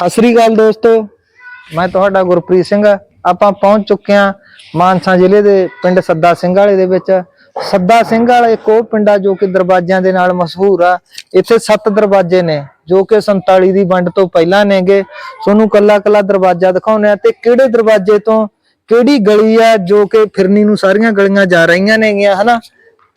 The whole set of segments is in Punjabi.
ਸਤਿ ਸ੍ਰੀ ਅਕਾਲ ਦੋਸਤੋ। ਮੈਂ ਤੁਹਾਡਾ ਗੁਰਪ੍ਰੀਤ ਸਿੰਘ। ਆਪਾਂ ਪਹੁੰਚ ਚੁੱਕੇ ਹਾਂ ਮਾਨਸਾ ਜ਼ਿਲ੍ਹੇ ਦੇ ਪਿੰਡ ਸੱਦਾ ਸਿੰਘ ਵਾਲੇ ਦੇ ਵਿੱਚ। ਸੱਦਾ ਸਿੰਘ ਵਾਲਾ ਇੱਕ ਉਹ ਪਿੰਡ ਆ ਜੋ ਕਿ ਦਰਵਾਜ਼ਿਆਂ ਦੇ ਨਾਲ ਮਸ਼ਹੂਰ ਆ। ਇੱਥੇ ਸੱਤ ਦਰਵਾਜ਼ੇ ਨੇ, ਜੋ ਕਿ 47 ਦੀ ਵੰਡ ਤੋਂ ਪਹਿਲਾਂ ਨੇਗੇ। ਤੁਹਾਨੂੰ ਕੱਲਾ ਕੱਲਾ ਦਰਵਾਜ਼ਾ ਦਿਖਾਉਣੇ ਆ ਤੇ ਕਿਹੜੇ ਦਰਵਾਜ਼ੇ ਤੋਂ ਕਿਹੜੀ ਗਲੀ ਆ ਜੋ ਕਿ ਫਿਰਨੀ ਨੂੰ ਸਾਰੀਆਂ ਗਲੀਆਂ ਜਾ ਰਹੀਆਂ ਨੇਗੀਆਂ, ਹਨਾ?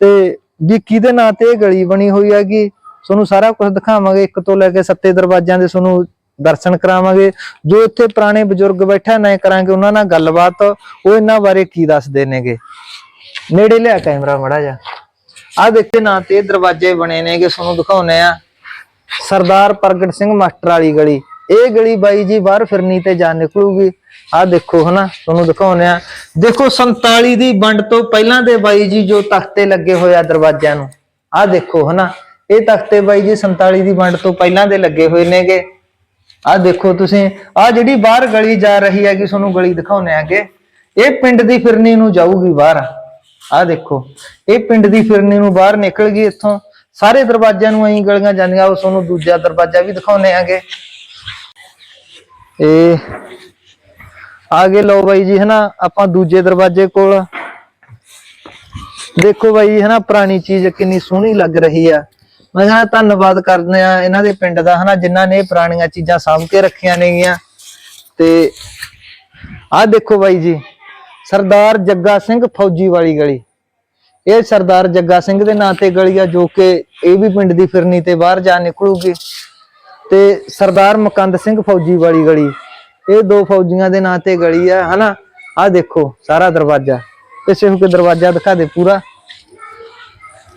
ਤੇ ਵੀ ਕਿਹਦੇ ਨਾਂ ਤੇ ਇਹ ਗਲੀ ਬਣੀ ਹੋਈ ਹੈਗੀ? ਤੁਹਾਨੂੰ ਸਾਰਾ ਕੁਝ ਦਿਖਾਵਾਂਗੇ। ਇੱਕ ਤੋਂ ਲੈ ਕੇ ਸੱਤੇ ਦਰਵਾਜ਼ਿਆਂ ਦੇ ਤੁਹਾਨੂੰ ਦਰਸ਼ਨ ਕਰਾਵਾਂਗੇ। ਜੋ ਇੱਥੇ ਪੁਰਾਣੇ ਬਜ਼ੁਰਗ ਬੈਠਾ ਨਾ ਕਰਾਂਗੇ ਉਹਨਾਂ ਨਾਲ ਗੱਲਬਾਤ। ਉਹ ਇਹਨਾਂ ਬਾਰੇ ਕੀ ਦੱਸਦੇ ਨੇਗੇ? ਨੇੜੇ ਲਿਆ ਕੈਮਰਾ ਮੜਾ ਜਾ ਆ ਦੇਖੇ, ਨਾ ਤੇ ਦਰਵਾਜ਼ੇ ਬਣੇ ਨੇਗੇ, ਤੁਹਾਨੂੰ ਦਿਖਾਉਨੇ ਆ ਸਰਦਾਰ ਪ੍ਰਗਟ ਸਿੰਘ ਮਾਸਟਰ ਵਾਲੀ ਗਲੀ। ਇਹ ਗਲੀ ਬਾਈ ਜੀ ਬਾਹਰ ਫਿਰਨੀ ਤੇ ਜਾ ਨਿਕਲੂਗੀ। ਆ ਦੇਖੋ ਹਨਾ, ਤੁਹਾਨੂੰ ਦਿਖਾਉਨੇ ਆ ਦੇਖੋ 47 ਦੀ ਵੰਡ ਤੋਂ ਪਹਿਲਾਂ ਦੇ ਬਾਈ ਜੀ ਜੋ ਤਖਤੇ ਲੱਗੇ ਹੋਏ ਆ ਦਰਵਾਜ਼ਿਆਂ ਨੂੰ। ਆ ਦੇਖੋ ਹਨਾ, ਇਹ ਤਖਤੇ ਬਾਈ ਜੀ 47 ਦੀ ਵੰਡ ਤੋਂ ਪਹਿਲਾਂ ਦੇ ਲੱਗੇ ਹੋਏ ਨੇਗੇ। ਆ ਦੇਖੋ ਤੁਸੀਂ, ਆ ਜਿਹੜੀ ਬਾਹਰ ਗਲੀ ਜਾ ਰਹੀ ਹੈਗੀ, ਤੁਹਾਨੂੰ ਗਲੀ ਦਿਖਾਉਨੇ ਆਗੇ ਇਹ ਪਿੰਡ ਦੀ ਫਿਰਨੀ ਨੂੰ ਜਾਊਗੀ ਬਾਹਰ। ਆ ਦੇਖੋ, ਇਹ ਪਿੰਡ ਦੀ ਫਿਰਨੀ ਨੂੰ ਬਾਹਰ ਨਿਕਲ ਗਈ ਇੱਥੋਂ। ਸਾਰੇ ਦਰਵਾਜ਼ਿਆਂ ਨੂੰ ਐਂ ਗਲੀਆਂ ਜਾਂਦੀਆਂ, ਉਹ ਤੁਹਾਨੂੰ ਦੂਜਾ ਦਰਵਾਜ਼ਾ ਵੀ ਦਿਖਾਉਨੇ ਆਗੇ ਇਹ ਆਗੇ ਲਓ ਬਾਈ ਜੀ, ਹਨਾ, ਆਪਾਂ ਦੂਜੇ ਦਰਵਾਜ਼ੇ ਕੋਲ। ਦੇਖੋ ਬਾਈ ਹਨਾ, ਪੁਰਾਣੀ ਚੀਜ਼ ਕਿੰਨੀ ਸੋਹਣੀ ਲੱਗ ਰਹੀ ਆ। ਮੈਂ ਕਿਹਾ ਧੰਨਵਾਦ ਕਰਦੇ ਆ ਇਹਨਾਂ ਦੇ ਪਿੰਡ ਦਾ, ਹਨਾ, ਜਿਨ੍ਹਾਂ ਨੇ ਪੁਰਾਣੀਆਂ ਚੀਜ਼ਾਂ ਸਾਂਭ ਕੇ ਰੱਖੀਆਂ ਨੇਗੀਆਂ। ਤੇ ਆਹ ਦੇਖੋ ਬਾਈ ਜੀ, ਸਰਦਾਰ ਜੱਗਾ ਸਿੰਘ ਫੌਜੀ ਵਾਲੀ ਗਲੀ। ਇਹ ਸਰਦਾਰ ਜੱਗਾ ਸਿੰਘ ਦੇ ਨਾਂ ਤੇ ਗਲੀ ਆ, ਜੋ ਕਿ ਇਹ ਵੀ ਪਿੰਡ ਦੀ ਫਿਰਨੀ ਤੇ ਬਾਹਰ ਜਾ ਨਿਕਲੂਗੀ। ਤੇ ਸਰਦਾਰ ਮਕੰਦ ਸਿੰਘ ਫੌਜੀ ਵਾਲੀ ਗਲੀ, ਇਹ ਦੋ ਫੌਜੀਆਂ ਦੇ ਨਾਂ ਤੇ ਗਲੀ ਆ, ਹਨਾ। ਆਹ ਦੇਖੋ, ਸਾਰਾ ਦਰਵਾਜ਼ਾ। ਪਿੱਛੇ ਹੋ ਕੇ ਦਰਵਾਜ਼ਾ ਦਿਖਾ ਦੇ ਪੂਰਾ।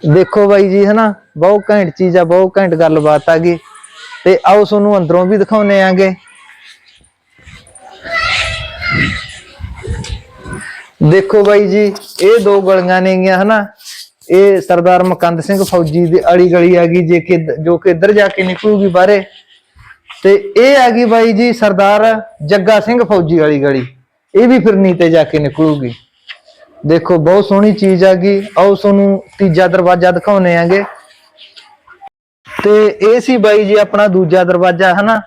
ਦੇਖੋ ਬਾਈ ਜੀ, ਹਨਾ, ਬਹੁਤ ਘੈਂਟ ਚੀਜ਼ ਆ, ਬਹੁਤ ਘੈਂਟ ਗੱਲਬਾਤ ਆ ਗਈ। ਤੇ ਆਓ ਤੁਹਾਨੂੰ ਅੰਦਰੋਂ ਵੀ ਦਿਖਾਉਨੇ ਆਂਗੇ। ਦੇਖੋ ਬਾਈ ਜੀ, ਇਹ ਦੋ ਗਲੀਆਂ ਨੇਗੀਆਂ, ਹਨਾ। ਇਹ ਸਰਦਾਰ ਮਕੰਦ ਸਿੰਘ ਫੌਜੀ ਦੀ ਅਲੀ ਗਲੀ ਆ ਗਈ, ਜੇ ਕਿ ਜੋ ਕਿ ਇੱਧਰ ਜਾ ਕੇ ਨਿਕਲੂਗੀ ਬਾਹਰੇ। ਤੇ ਇਹ ਆ ਗਈ ਬਾਈ ਜੀ ਸਰਦਾਰ ਜੱਗਾ ਸਿੰਘ ਫੌਜੀ ਵਾਲੀ ਗਲੀ। ਇਹ ਵੀ ਫਿਰਨੀ ਤੇ ਜਾ ਕੇ ਨਿਕਲੂਗੀ। ਦੇਖੋ, ਬਹੁਤ ਸੋਹਣੀ ਚੀਜ਼ ਆ ਹੈਗੀ ਆਓ ਤੁਹਾਨੂੰ ਤੀਜਾ ਦਰਵਾਜ਼ਾ ਦਿਖਾਉਨੇ ਆਂਗੇ। ਤੇ ਇਹ ਸੀ ਬਾਈ ਜੀ ਆਪਣਾ ਦੂਜਾ ਦਰਵਾਜ਼ਾ, ਹਨਾ?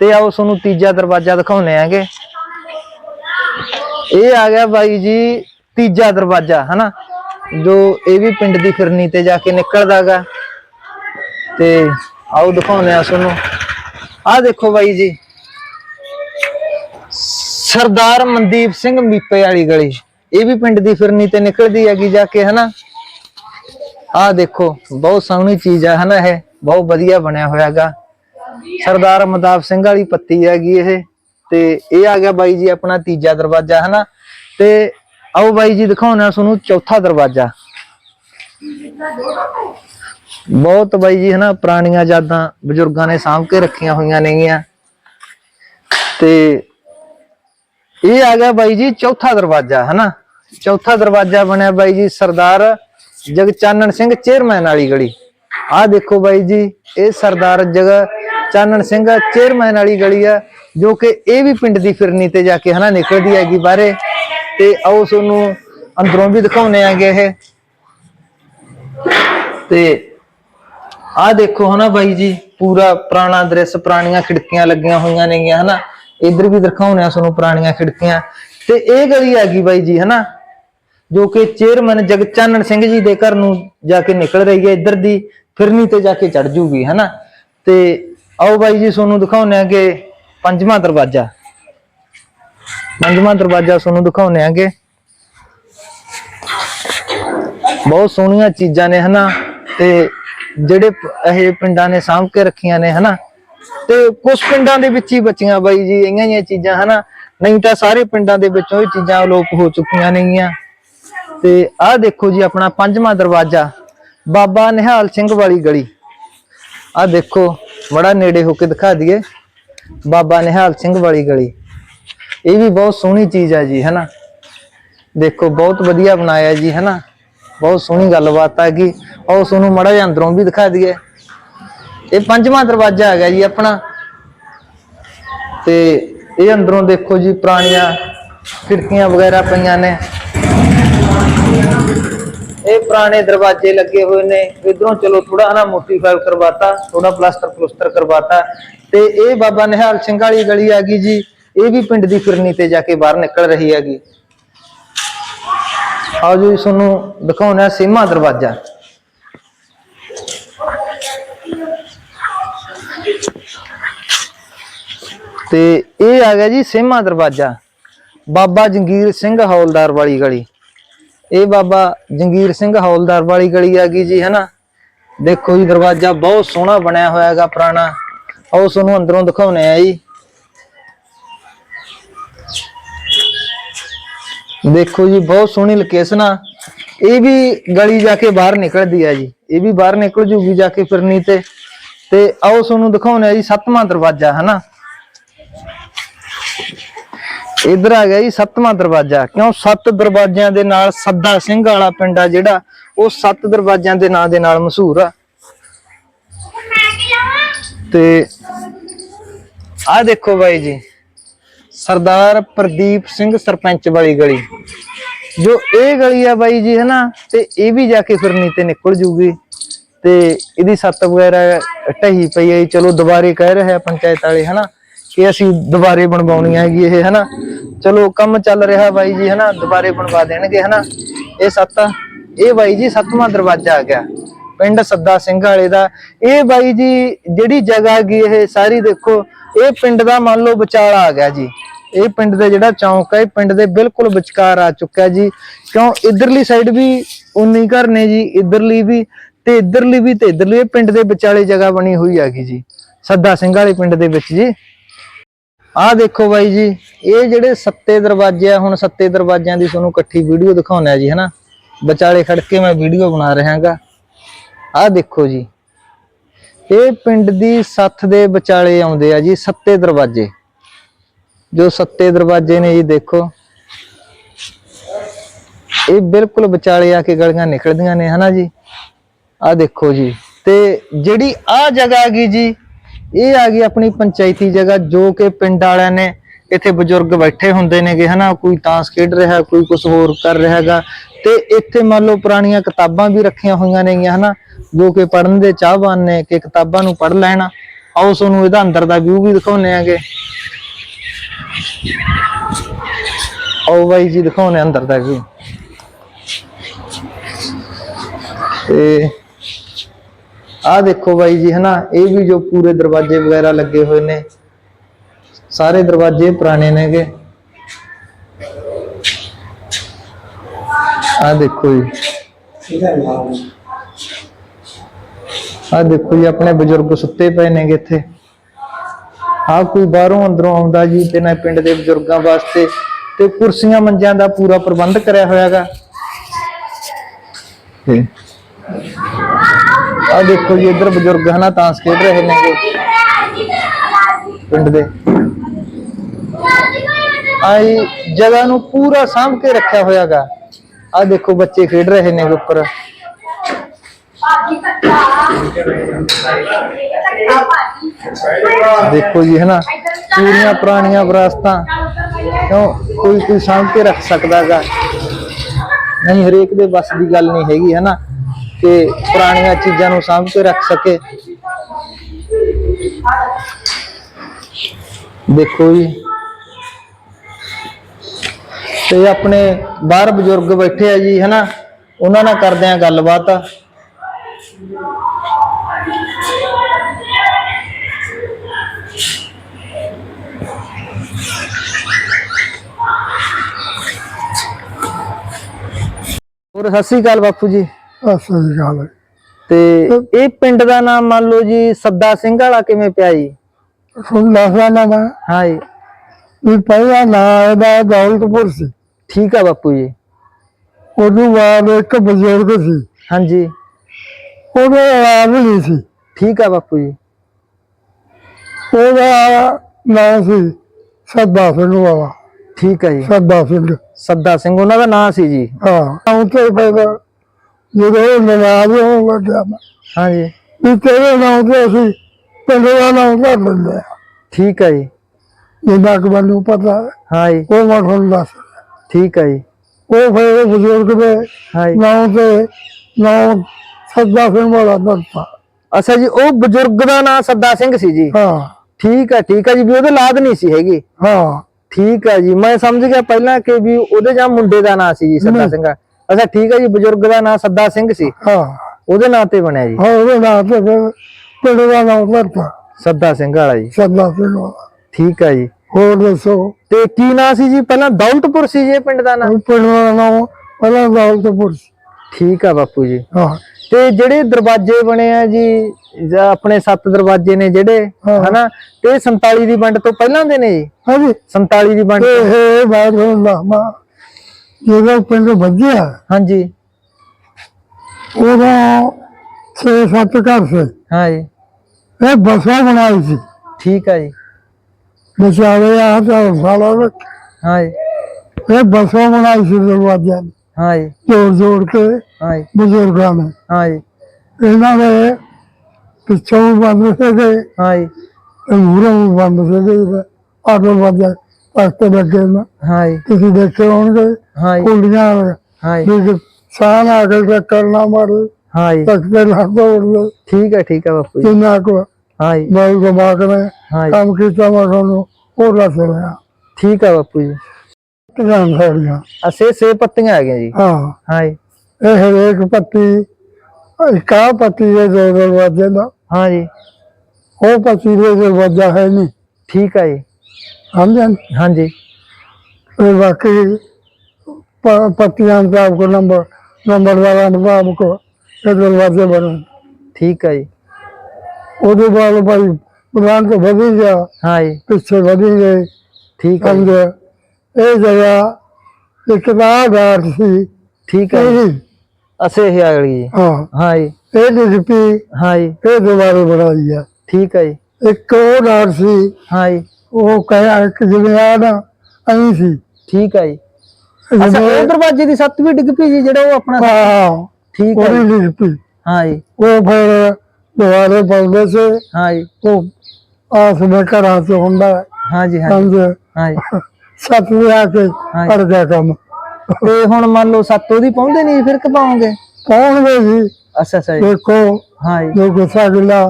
ਤੇ ਆਓ ਤੁਹਾਨੂੰ ਤੀਜਾ ਦਰਵਾਜ਼ਾ ਦਿਖਾਉਨੇ ਆਂਗੇ। ਇਹ ਆ ਗਿਆ ਬਾਈ ਜੀ ਤੀਜਾ ਦਰਵਾਜ਼ਾ, ਹਨਾ? ਜੋ ਇਹ ਵੀ ਪਿੰਡ ਦੀ ਫਿਰਨੀ ਤੇ ਜਾ ਕੇ ਨਿਕਲਦਾਗਾ ਤੇ ਆਓ ਦਿਖਾਉਨੇ ਆ ਤੁਹਾਨੂੰ। ਆ ਦੇਖੋ ਬਾਈ ਜੀ। ਸਰਦਾਰ ਮਨਦੀਪ ਸਿੰਘ ਮੀਪੇ ਵਾਲੀ ਗਲੀ। ਇਹ ਵੀ ਪਿੰਡ ਦੀ ਫਿਰਨੀ ਤੇ ਨਿਕਲਦੀ ਹੈਗੀ ਜਾ ਕੇ, ਹਨਾ? ਆਹ ਦੇਖੋ, ਬਹੁਤ ਸੋਹਣੀ ਚੀਜ਼ ਹੈ ਹਨਾ ਇਹ? ਬਹੁਤ ਵਧੀਆ ਬਣਿਆ ਹੋਇਆਗਾ ਸਰਦਾਰ ਮਦਾਬ ਸਿੰਘ ਵਾਲੀ ਪੱਤੀ ਹੈਗੀ ਇਹ। ਤੇ ਇਹ ਆ ਗਿਆ ਬਾਈ ਜੀ ਆਪਣਾ ਤੀਜਾ ਦਰਵਾਜ਼ਾ, ਹਨਾ? ਤੇ ਆਓ ਬਾਈ ਜੀ ਦਿਖਾਉਣਾ ਤੁਹਾਨੂੰ ਚੌਥਾ ਦਰਵਾਜ਼ਾ। ਬਹੁਤ ਬਾਈ ਜੀ, ਹਨਾ, ਪੁਰਾਣੀਆਂ ਯਾਦਾਂ ਬਜ਼ੁਰਗਾਂ ਨੇ ਸਾਂਭ ਕੇ ਰੱਖੀਆਂ ਹੋਈਆਂ ਨੇਗੀਆਂ। ਤੇ ਇਹ ਆ ਗਿਆ ਬਾਈ ਜੀ ਚੌਥਾ ਦਰਵਾਜ਼ਾ, ਹਨਾ? ਚੌਥਾ ਦਰਵਾਜ਼ਾ ਬਣਿਆ ਬਾਈ ਜੀ ਸਰਦਾਰ ਜਗਚਾਨਣ ਸਿੰਘ ਚੇਅਰਮੈਨ ਵਾਲੀ ਗਲੀ। ਆਹ ਦੇਖੋ ਬਾਈ ਜੀ, ਇਹ ਸਰਦਾਰ ਜਗ ਚਾਨਣ ਸਿੰਘ ਚੇਅਰਮੈਨ ਵਾਲੀ ਗਲੀ ਆ, ਜੋ ਕਿ ਇਹ ਵੀ ਪਿੰਡ ਦੀ ਫਿਰਨੀ ਤੇ ਜਾ ਕੇ ਹਨਾ ਨਿਕਲਦੀ ਹੈਗੀ ਬਾਹਰੇ। ਤੇ ਆਓ ਤੁਹਾਨੂੰ ਅੰਦਰੋਂ ਵੀ ਦਿਖਾਉਨੇ ਆਂਗੇ ਇਹ। ਤੇ ਆਹ ਦੇਖੋ ਹਨਾ ਬਾਈ ਜੀ, ਪੂਰਾ ਪੁਰਾਣਾ ਦ੍ਰਿਸ਼, ਪੁਰਾਣੀਆਂ ਖਿੜਕੀਆਂ ਲੱਗੀਆਂ ਹੋਈਆਂ ਨੇਗੀਆਂ ਹਨਾ। ਇੱਧਰ ਵੀ ਦਿਖਾਉਣੇ ਆ ਤੁਹਾਨੂੰ ਪੁਰਾਣੀਆਂ ਖਿੜਕੀਆਂ। ਤੇ ਇਹ ਗਲੀ ਹੈਗੀ ਬਾਈ ਜੀ ਹਨਾ ਜੋ ਕਿ ਚੇਅਰਮੈਨ ਜਗਚਾਨਣ ਸਿੰਘ ਜੀ ਦੇ ਘਰ ਨੂੰ ਜਾ ਕੇ ਨਿਕਲ ਰਹੀ ਹੈ ਇੱਧਰ ਦੀ, ਫਿਰਨੀ ਤੇ ਜਾ ਕੇ ਚੜ ਜੂਗੀ, ਹਨਾ? ਤੇ ਆਓ ਬਾਈ ਜੀ, ਤੁਹਾਨੂੰ ਦਿਖਾਉਣੇ ਆ ਕਿ ਪੰਜਵਾਂ ਦਰਵਾਜ਼ਾ। ਪੰਜਵਾਂ ਦਰਵਾਜ਼ਾ ਤੁਹਾਨੂੰ ਦਿਖਾਉਣੇ ਆਗੇ ਬਹੁਤ ਸੋਹਣੀਆਂ ਚੀਜ਼ਾਂ ਨੇ, ਹਨਾ? ਤੇ ਜਿਹੜੇ ਇਹ ਪਿੰਡਾਂ ਨੇ ਸਾਂਭ ਕੇ ਰੱਖੀਆਂ ਨੇ, ਹਨਾ? ਤੇ ਕੁਝ ਪਿੰਡਾਂ ਦੇ ਵਿੱਚ ਹੀ ਬਚੀਆਂ ਬਾਈ ਜੀ ਇਹੀਆਂ ਹੀ ਚੀਜ਼ਾਂ, ਹਨਾ? ਨਹੀਂ ਤਾਂ ਸਾਰੇ ਪਿੰਡਾਂ ਦੇ ਵਿੱਚੋਂ ਇਹ ਚੀਜ਼ਾਂ ਅਲੋਪ ਹੋ ਚੁੱਕੀਆਂ ਨੇਗੀਆਂ। ਤੇ ਆਹ ਦੇਖੋ ਜੀ ਆਪਣਾ ਪੰਜਵਾਂ ਦਰਵਾਜ਼ਾ, ਬਾਬਾ ਨਿਹਾਲ ਸਿੰਘ ਵਾਲੀ ਗਲੀ। ਆਹ ਦੇਖੋ, ਬੜਾ ਨੇੜੇ ਹੋ ਕੇ ਦਿਖਾ ਦਈਏ, ਬਾਬਾ ਨਿਹਾਲ ਸਿੰਘ ਵਾਲੀ ਗਲੀ। ਇਹ ਵੀ ਬਹੁਤ ਸੋਹਣੀ ਚੀਜ਼ ਹੈ ਜੀ, ਹਨਾ? ਦੇਖੋ, ਬਹੁਤ ਵਧੀਆ ਬਣਾਇਆ ਜੀ, ਹਨਾ? ਬਹੁਤ ਸੋਹਣੀ ਗੱਲਬਾਤ ਆ ਗਈ। ਉਹ ਤੁਹਾਨੂੰ ਮੜਾ ਜਿਹਾ ਅੰਦਰੋਂ ਵੀ ਦਿਖਾ ਦਈਏ। ਇਹ ਪੰਜਵਾਂ ਦਰਵਾਜ਼ਾ ਹੈਗਾ ਜੀ ਆਪਣਾ। ਤੇ ਇਹ ਅੰਦਰੋਂ ਦੇਖੋ ਜੀ, ਪੁਰਾਣੀਆਂ ਖਿੜਕੀਆਂ ਵਗੈਰਾ ਪਈਆਂ ਨੇ। ਇਹ ਪੁਰਾਣੇ ਦਰਵਾਜ਼ੇ ਲੱਗੇ ਹੋਏ ਨੇ। ਇਧਰੋਂ ਚਲੋ ਥੋੜਾ ਹਨਾ ਮੋਟੀਫਾਈ ਕਰਵਾਤਾ ਥੋੜਾ ਪਲਾਸਟਰ ਪਲੂਸਟਰ ਕਰਵਾਤਾ। ਤੇ ਇਹ ਬਾਬਾ ਨਿਹਾਲ ਸਿੰਘ ਵਾਲੀ ਗਲੀ ਆ ਗਈ ਜੀ, ਇਹ ਵੀ ਪਿੰਡ ਦੀ ਫਿਰਨੀ ਤੇ ਜਾ ਕੇ ਬਾਹਰ ਨਿਕਲ ਰਹੀ ਹੈਗੀ। ਆਓ ਜੀ, ਤੁਹਾਨੂੰ ਦਿਖਾਉਣਾ ਸੀਮਾ ਦਰਵਾਜ਼ਾ। ਤੇ ਇਹ ਆ ਗਿਆ ਜੀ ਸੀਮਾ ਦਰਵਾਜ਼ਾ, ਬਾਬਾ ਜੰਗੀਰ ਸਿੰਘ ਹੌਲਦਾਰ ਵਾਲੀ ਗਲੀ। ਇਹ ਬਾਬਾ ਜੰਗੀਰ ਸਿੰਘ ਹੌਲਦਾਰ ਵਾਲੀ ਗਲੀ ਆ ਗਈ ਜੀ, ਹਨਾ? ਦੇਖੋ ਜੀ, ਦਰਵਾਜ਼ਾ ਬਹੁਤ ਸੋਹਣਾ ਬਣਿਆ ਹੋਇਆ ਹੈਗਾ ਪੁਰਾਣਾ। ਆਓ ਤੁਹਾਨੂੰ ਅੰਦਰੋਂ ਦਿਖਾਉਣੇ ਆ ਜੀ। ਦੇਖੋ ਜੀ, ਬਹੁਤ ਸੋਹਣੀ ਲੋਕੇਸ਼ਨ ਆ। ਇਹ ਵੀ ਗਲੀ ਜਾ ਕੇ ਬਾਹਰ ਨਿਕਲਦੀ ਆ ਜੀ। ਇਹ ਵੀ ਬਾਹਰ ਨਿਕਲ ਜੂਗੀ ਜਾ ਕੇ ਫਿਰਨੀ ਤੇ। ਤੇ ਆਓ ਤੁਹਾਨੂੰ ਦਿਖਾਉਣੇ ਆ ਜੀ, ਸੱਤਵਾਂ ਦਰਵਾਜ਼ਾ, ਹਨਾ? ਇਧਰ ਆ ਗਿਆ ਜੀ ਸੱਤਵਾਂ ਦਰਵਾਜ਼ਾ। ਕਿਉਂ? ਸੱਤ ਦਰਵਾਜ਼ਿਆਂ ਦੇ ਨਾਲ ਸੱਦਾ ਸਿੰਘ ਵਾਲਾ ਪਿੰਡ ਆ ਜਿਹੜਾ, ਉਹ ਸੱਤ ਦਰਵਾਜ਼ਿਆਂ ਦੇ ਨਾਂ ਦੇ ਨਾਲ ਮਸ਼ਹੂਰ ਆ। ਤੇ ਆ ਦੇਖੋ ਬਾਈ ਜੀ, ਸਰਦਾਰ ਪ੍ਰਦੀਪ ਸਿੰਘ ਸਰਪੰਚ ਵਾਲੀ ਗਲੀ। ਜੋ ਇਹ ਗਲੀ ਆ ਬਾਈ ਜੀ, ਹਨਾ, ਤੇ ਇਹ ਵੀ ਜਾ ਕੇ ਫਿਰਨੀ ਤੇ ਨਿਕਲ ਜੂਗੀ। ਤੇ ਇਹਦੀ ਸੱਤ ਵਗੈਰਾ ਢਹੀ ਪਈ ਹੈ ਜੀ। ਚਲੋ ਦੁਬਾਰੇ ਕਹਿ ਰਿਹਾ ਪੰਚਾਇਤ ਵਾਲੇ, ਹਨਾ। ਕਿ ਅਸੀਂ ਦੁਬਾਰੇ ਬਣਵਾਉਣੀ ਹੈਗੀ ਇਹ, ਹਨਾ? ਚਲੋ, ਕੰਮ ਚੱਲ ਰਿਹਾ ਬਾਈ ਜੀ, ਹਨਾ? ਦੁਬਾਰੇ ਬਣਵਾ ਦੇਣਗੇ, ਹਨਾ? ਇਹ ਸੱਤ ਇਹ ਬਾਈ ਜੀ ਸੱਤਵਾਂ ਦਰਵਾਜ਼ਾ ਆ ਗਿਆ। ਪਿੰਡ ਸੱਦਾ ਸਿੰਘ ਵਾਲੇ ਦਾ। ਇਹ ਬਾਈ ਜੀ ਜਿਹੜੀ ਜਗ੍ਹਾ ਗਈ ਇਹ, ਸਾਰੀ ਦੇਖੋ, ਇਹ ਪਿੰਡ ਦਾ ਮੰਨ ਲਓ ਵਿਚਾਲਾ ਆ ਗਿਆ ਜੀ। ਇਹ ਪਿੰਡ ਦਾ ਜਿਹੜਾ ਚੌਂਕ ਹੈ ਇਹ ਪਿੰਡ ਦੇ ਬਿਲਕੁਲ ਵਿਚਕਾਰ ਆ ਚੁੱਕਾ ਜੀ। ਕਿਉਂ? ਇਧਰਲੀ ਸਾਈਡ ਵੀ ਉਨੀ ਘਰ ਨੇ ਜੀ, ਇਧਰਲੀ ਵੀ ਤੇ ਇਧਰਲੀ ਵੀ ਤੇ ਇਧਰਲੀ, ਇਹ ਪਿੰਡ ਦੇ ਵਿਚਾਲੇ ਜਗ੍ਹਾ ਬਣੀ ਹੋਈ ਹੈਗੀ ਜੀ। ਸੱਦਾ ਸਿੰਘ ਵਾਲੇ ਪਿੰਡ ਦੇ ਵਿੱਚ ਜੀ। ਆਹ ਦੇਖੋ ਬਾਈ ਜੀ, ਇਹ ਜਿਹੜੇ ਸੱਤੇ ਦਰਵਾਜ਼ੇ ਆ, ਹੁਣ ਸੱਤੇ ਦਰਵਾਜ਼ਿਆਂ ਦੀ ਤੁਹਾਨੂੰ ਇਕੱਠੀ ਵੀਡੀਓ ਦਿਖਾਉਣਾ ਜੀ, ਹਨਾ? ਵਿਚਾਲੇ ਖੜ ਕੇ ਮੈਂ ਵੀਡੀਓ ਬਣਾ ਰਿਹਾਗਾ। ਆਹ ਦੇਖੋ ਜੀ, ਇਹ ਪਿੰਡ ਦੀ ਸੱਥ ਦੇ ਵਿਚਾਲੇ ਆਉਂਦੇ ਆ ਜੀ, ਸੱਤੇ ਦਰਵਾਜ਼ੇ। ਜੋ ਸੱਤੇ ਦਰਵਾਜ਼ੇ ਨੇ ਜੀ, ਦੇਖੋ। ਇਹ ਬਿਲਕੁਲ ਵਿਚਾਲੇ ਆ ਕੇ ਗਲੀਆਂ ਨਿਕਲਦੀਆਂ ਨੇ, ਹਨਾ ਜੀ? ਆਹ ਦੇਖੋ ਜੀ, ਤੇ ਜਿਹੜੀ ਆ ਜਗ੍ਹਾ ਹੈਗੀ ਜੀ ਇਹ ਆ ਗਈ ਆਪਣੀ ਪੰਚਾਇਤੀ ਜਗ੍ਹਾ ਜੋ ਕਿ ਪਿੰਡ ਵਾਲਿਆਂ ਨੇ ਇੱਥੇ ਬਜ਼ੁਰਗ ਬੈਠੇ ਹੁੰਦੇ ਨੇਗੇ, ਹਨਾ? ਕੋਈ ਤਾਂਸ ਖੇਡ ਰਿਹਾ, ਕੋਈ ਕੁਝ ਹੋਰ ਕਰ ਰਿਹਾ ਤੇ ਇੱਥੇ ਮੰਨ ਲਓ ਪੁਰਾਣੀਆਂ ਕਿਤਾਬਾਂ ਵੀ ਰੱਖੀਆਂ ਹੋਈਆਂ ਨੇਗੀਆਂ, ਹਨਾ? ਜੋ ਕਿ ਪੜਨ ਦੇ ਚਾਹਵਾਨ ਨੇ ਕਿ ਕਿਤਾਬਾਂ ਨੂੰ ਪੜ ਲੈਣਾ। ਆਓ ਤੁਹਾਨੂੰ ਇਹਦਾ ਅੰਦਰ ਦਾ ਵਿਊ ਵੀ ਦਿਖਾਉਨੇ ਆਗੇ। ਆਓ ਬਾਈ ਜੀ ਦਿਖਾਉਨੇ ਅੰਦਰ ਦਾ ਵਿਊ ਤੇ ਆਹ ਦੇਖੋ ਬਾਈ ਜੀ, ਹਨਾ, ਇਹ ਵੀ ਜੋ ਪੂਰੇ ਦਰਵਾਜ਼ੇ ਵਗੈਰਾ ਲੱਗੇ ਹੋਏ ਨੇ, ਸਾਰੇ ਦਰਵਾਜ਼ੇ ਪੁਰਾਣੇ ਨੇਗੇ। ਆ ਦੇਖੋ ਜੀ। ਆ ਦੇਖੋ ਜੀ, ਆਪਣੇ ਬਜ਼ੁਰਗ ਸੁੱਤੇ ਪਏ ਨੇਗੇ ਇੱਥੇ। ਆ ਕੋਈ ਬਾਹਰੋਂ ਅੰਦਰੋਂ ਆਉਂਦਾ ਜੀ ਤੇ ਨਾ ਪਿੰਡ ਦੇ ਬਜ਼ੁਰਗਾਂ ਵਾਸਤੇ, ਤੇ ਕੁਰਸੀਆਂ ਮੰਜਿਆਂ ਦਾ ਪੂਰਾ ਪ੍ਰਬੰਧ ਕਰਿਆ ਹੋਇਆਗਾ। ਤੇ ਆ ਦੇਖੋ ਜੀ, ਇੱਧਰ ਬਜ਼ੁਰਗ ਹਨਾ ਤਾਂਸ ਖੇਡ ਰਹੇ ਨੇਗੇ ਪਿੰਡ ਦੇ। ਆਈ ਜਗ੍ਹਾ ਨੂੰ ਪੂਰਾ ਸਾਂਭ ਕੇ ਰੱਖਿਆ ਹੋਇਆਗਾ। ਆ ਦੇਖੋ, ਬੱਚੇ ਖੇਡ ਰਹੇ ਨੇ ਉੱਪਰ। ਦੇਖੋ ਜੀ ਹਨਾ, ਪੂਰੀਆਂ ਪੁਰਾਣੀਆਂ ਵਿਰਾਸਤਾਂ। ਕਿਉਂ? ਕੋਈ ਕੋਈ ਸਾਂਭ ਕੇ ਰੱਖ ਸਕਦਾਗਾ। ਨਹੀਂ, ਹਰੇਕ ਦੇ ਬਸ ਦੀ ਗੱਲ ਨਹੀਂ ਹੈਗੀ ਹਨਾ। ਕਿ ਪੁਰਾਣੀਆਂ ਚੀਜ਼ਾਂ ਨੂੰ ਸਾਂਭ ਕੇ ਰੱਖ ਸਕੇ। ਦੇਖੋ ਜੀ। ਤੇ ਆਪਣੇ ਬਾਹਰ ਬਜ਼ੁਰਗ ਬੈਠੇ ਆ ਜੀ, ਹਨਾ? ਉਹਨਾਂ ਨਾਲ ਕਰਦੇ ਆ ਗੱਲਬਾਤ। ਹੋਰ, ਸਤਿ ਸ੍ਰੀ ਅਕਾਲ ਬਾਪੂ ਜੀ। ਤੇ ਇਹ ਪਿੰਡ ਦਾ ਨਾਮ ਮੰਨ ਲਓ ਜੀ ਸੱਦਾ ਸਿੰਘ ਵਾਲਾ ਕਿਵੇਂ ਪਿਆ ਜੀ? ਸੁਣ ਦੱਸਦਾ ਨਾ ਮੈਂ। ਹਾਂ ਜੀ। ਵੀ ਪਹਿਲਾ ਨਾਂ ਇਹਦਾ ਦੌਲਤਪੁਰ ਸੀ। ਠੀਕ ਆ ਬਾਪੂ ਜੀ। ਉਦੋਂ ਬਾਅਦ ਇੱਕ ਬਜ਼ੁਰਗ ਸੀ। ਹਾਂਜੀ ਉਹਦਾ ਆਵਾਜ਼ ਨਹੀਂ ਸੀ। ਠੀਕ ਆ ਬਾਪੂ ਜੀ। ਉਹਦਾ ਨਾਂ ਸੀ ਸੱਦਾ ਸਿੰਘ ਵਾਲਾ। ਠੀਕ ਆ ਜੀ। ਸੱਦਾ ਸਿੰਘ। ਸੱਦਾ ਸਿੰਘ ਉਹਨਾਂ ਦਾ ਨਾਂ ਸੀ ਜੀ। ਹਾਂ। ਉੱਥੇ ਫਿਰ ਜਦੋਂ ਨਵਾਜ਼ ਹੋਣ ਲੱਗਿਆ ਮੈਂ। ਹਾਂਜੀ। ਵੀ ਤੇਰੇ ਨਾਂ ਤੇ ਅਸੀਂ ਪਿੰਡ ਦਾ ਨਾਂ ਕਰ ਲੈਂਦੇ ਆ। ਠੀਕ ਆ ਜੀ। ਜਿੰਨਾ ਕੁ ਮੈਨੂੰ ਪਤਾ ਹੈ, ਹਾਂ ਜੀ। ਉਹ ਮੈਂ ਤੁਹਾਨੂੰ ਦੱਸ ਠੀਕ ਆ ਜੀ। ਉਹ ਫਿਰ ਉਹ ਬਜ਼ੁਰਗ ਦੇ ਹਾਂ ਜੀ। ਨਾਂ ਤੇ ਨਾਮ ਸੱਦਾ ਸਿੰਘ ਵਾਲਾ ਦਰਤਾ ਅੱਛਾ ਜੀ ਉਹ ਬਜ਼ੁਰਗ ਦਾ ਨਾਂ ਸੱਦਾ ਸਿੰਘ ਸੀ ਜੀ? ਹਾਂ। ਠੀਕ ਹੈ ਠੀਕ ਹੈ ਜੀ ਵੀ ਉਹਦੇ ਲਾਦ ਨਹੀਂ ਸੀ ਹੈਗੀ? ਹਾਂ। ਠੀਕ ਹੈ ਜੀ ਮੈਂ ਸਮਝ ਗਿਆ ਪਹਿਲਾਂ ਕਿ ਵੀ ਉਹਦੇ ਜਾਂ ਮੁੰਡੇ ਦਾ ਨਾਂ ਸੀ ਜੀ ਸੱਦਾ ਸਿੰਘ ਅੱਛਾ ਠੀਕ ਹੈ ਜੀ ਬਜ਼ੁਰਗ ਦਾ ਨਾਂ ਸੱਦਾ ਸਿੰਘ ਸੀ। ਹਾਂ। ਉਹਦੇ ਨਾਂ ਤੇ ਬਣਿਆ ਜੀ। ਹਾਂ ਉਹਦੇ ਨਾਮ ਤੇ ਪਿੰਡ ਦਾ ਨਾਮ ਦਰਤਾ ਸੱਦਾ ਸਿੰਘ ਵਾਲਾ ਜੀ। ਸੱਦਾ ਸਿੰਘ ਠੀਕ ਹੈ ਜੀ। ਹੋਰ ਦੱਸੋ? ਤੇ ਕੀ ਨਾਂ ਸੀ ਜੀ? ਪਹਿਲਾਂ ਦੌਲਤਪੁਰ ਸੀ ਜੀ ਇਹ ਪਿੰਡ ਦਾ ਨਾਂ? ਪਿੰਡ ਦਾ ਨਾਮ ਪਹਿਲਾਂ ਦੌਲਤਪੁਰ ਸੀ। ਠੀਕ ਆ ਬਾਪੂ ਜੀ। ਹਾਂ। ਤੇ ਜਿਹੜੇ ਦਰਵਾਜ਼ੇ ਬਣੇ ਆ ਜੀ ਜਾਂ ਆਪਣੇ ਸੱਤ ਦਰਵਾਜ਼ੇ ਨੇ ਜਿਹੜੇ। ਹਨਾ ਤੇ 47 ਦੀ ਵੰਡ ਤੋਂ ਪਹਿਲਾਂ ਦੇ ਨੇ ਜੀ? ਹਾਂਜੀ। 47 ਦੀ ਵੰਡ ਇਹ ਬਾਤ ਹੁੰਦਾ ਜਦੋਂ ਪਿੰਡ ਵੱਜਿਆ ਹਾਂਜੀ। ਛੇ ਸੱਤ ਘਰ ਸੀ। ਹਾਂ ਜੀ। ਇਹ ਬਸਾਂ ਬਣਾਈ ਸੀ। ਠੀਕ ਆ ਜੀ। ਵਿਚਾਰੇ ਆ ਤਾਂ ਸਾਲਾ ਵਿੱਚ ਹਾਂ ਜੀ। ਇਹ ਬਸਾਂ ਬਣਾਈ ਸੀ ਦਰਵਾਜ਼ਿਆਂ ਦੀ, ਹਾਂ ਜੀ। ਜੋੜ ਜੋੜ ਕੇ ਹਾਂ ਜੀ। ਬਜ਼ੁਰਗਾਂ ਨੇ। ਹਾਂ ਜੀ। ਇਹਨਾਂ ਦੇ ਪਿੱਛੋਂ ਬੰਦ ਸੀਗੇ। ਹਾਂ ਜੀ। ਮੂਹਰੋਂ ਬੰਦ ਸੀਗੇ। ਆਟੋ ਵੱਜਾ ਪਾਸਤੇ ਲੱਗੇ ਨਾ। ਹਾਂ ਜੀ ਤੁਸੀਂ ਦੇਖੇ ਹੋਣਗੇ ਹਾਂ ਜੀ ਕੁੰਡੀਆਂ ਹਾਂ ਜੀ ਸਾਹ ਆ ਕੇ ਚੱਕਰ ਨਾ ਮਾਰੇ ਹਾਂ ਜੀ ਤੱਕਦੇ ਨਾ ਦੌੜਦੇ ਠੀਕ ਹੈ ਠੀਕ ਹੈ ਬਾਪੂ ਜੀ। ਜਿੰਨਾ ਕੋ ਹਾਂ? ਜੀ ਮੈਂ ਦਿਮਾਗ ਨੇ ਕੰਮ ਕੀਤਾ ਮੈਂ ਤੁਹਾਨੂੰ ਉਹ ਦੱਸ ਰਿਹਾ। ਠੀਕ ਹੈ ਬਾਪੂ ਜੀ। ਧਿਆਨ ਸਾੜੀਆਂ ਅਸੇ ਸੇ ਪੱਤੀਆਂ ਆ ਗਈਆਂ ਜੀ। ਹਾਂ। ਹਾਂ ਜੀ ਇਹ ਹਰੇਕ ਪੱਤੀ ਕਾ ਪੱਤੀ ਦੇ ਦੋ ਦਰਵਾਜ਼ੇ ਦਾ। ਹਾਂ ਜੀ ਉਹ ਪੱਤੀ ਦੇ ਦਰਵਾਜ਼ਾ ਹੈ ਨਹੀਂ। ਠੀਕ ਹੈ ਜੀ। ਸਮਝਣ ਹਾਂ ਜੀ ਇਹ ਬਾਕੀ ਪ- ਪੱਤੀਆਂ ਦਾ ਆਪਕੋ ਨੰਬਰ ਨੰਬਰ ਵਾਲਾ ਨਵਾਬ ਕੋ ਇਹ ਦਰਵਾਜ਼ੇ ਬਣੇ। ਠੀਕ ਹੈ ਜੀ। ਉਹਦੇ ਬਾਅਦ ਭਾਈ ਬੁਲਾਨ ਤੋਂ ਵਧੀ ਗਿਆ ਹਾਂ ਜੀ। ਪਿੱਛੇ ਵਧੀ ਗਏ। ਠੀਕ ਹੈ ਜੀ, ਸਮਝੇ ਇਹ ਜਗ੍ਹਾ ਇੱਕ ਰਾਹਗਾਰ ਸੀ। ਠੀਕ ਹੈ ਜੀ। ਇਹ। ਅਸੇ ਹੀ ਆ ਗਈ ਜੀ ਹਾਂ। ਹਾਂ ਜੀ। ਇਹ ਡਿਸਪੀ ਹਾਂ ਜੀ। ਇਹ ਦੁਬਾਰਾ ਬਣਾਈ ਆ। ਠੀਕ ਹੈ ਜੀ। ਇੱਕ ਉਹ ਡਾਰ ਸੀ। ਹਾਂ ਜੀ। ਉਹ ਕਹਿਆ ਕਿ ਜਿਵੇਂ ਆ ਨਾ ਐਂ ਸੀ। ਠੀਕ ਹੈ ਜੀ। ਅੱਛਾ ਉਹ ਦਰਵਾਜ਼ੇ ਦੀ ਸੱਤ ਵੀ ਡਿੱਗ ਪਈ ਜੀ ਜਿਹੜਾ ਉਹ ਆਪਣਾ ਹਾਂ ਠੀਕ ਹੈ। ਉਹਦੀ ਡਿਸਪੀ ਹਾਂ ਜੀ। ਉਹ ਫਿਰ ਦੁਬਾਰੇ ਪਾਉਂਦੇ ਸੀ ਹਾਂ ਜੀ। ਉਹ ਆਸਮੇ ਘਰਾਂ ਚ ਹੁੰਦਾ ਹੈ, ਜੀ ਹਾਂ ਜੀ, ਹਾਂ ਜੀ। ਸੱਤ ਦੇ ਆ ਕੇ ਗਿਆ ਕੰਮ। ਤੇ ਹੁਣ ਮੰਨ ਲਓ ਸੱਤ ਉਹਦੀ ਪਾਉਂਦੇ ਨਹੀਂ ਫਿਰ ਕਿ ਪਾਉਂਗੇ ਪਾਉਣਗੇ ਜੀ। ਅੱਛਾ ਅੱਛਾ ਦੇਖੋ ਹਾਂ ਜੀ। ਜੋ ਗੁੱਸਾ ਗਿਲਾ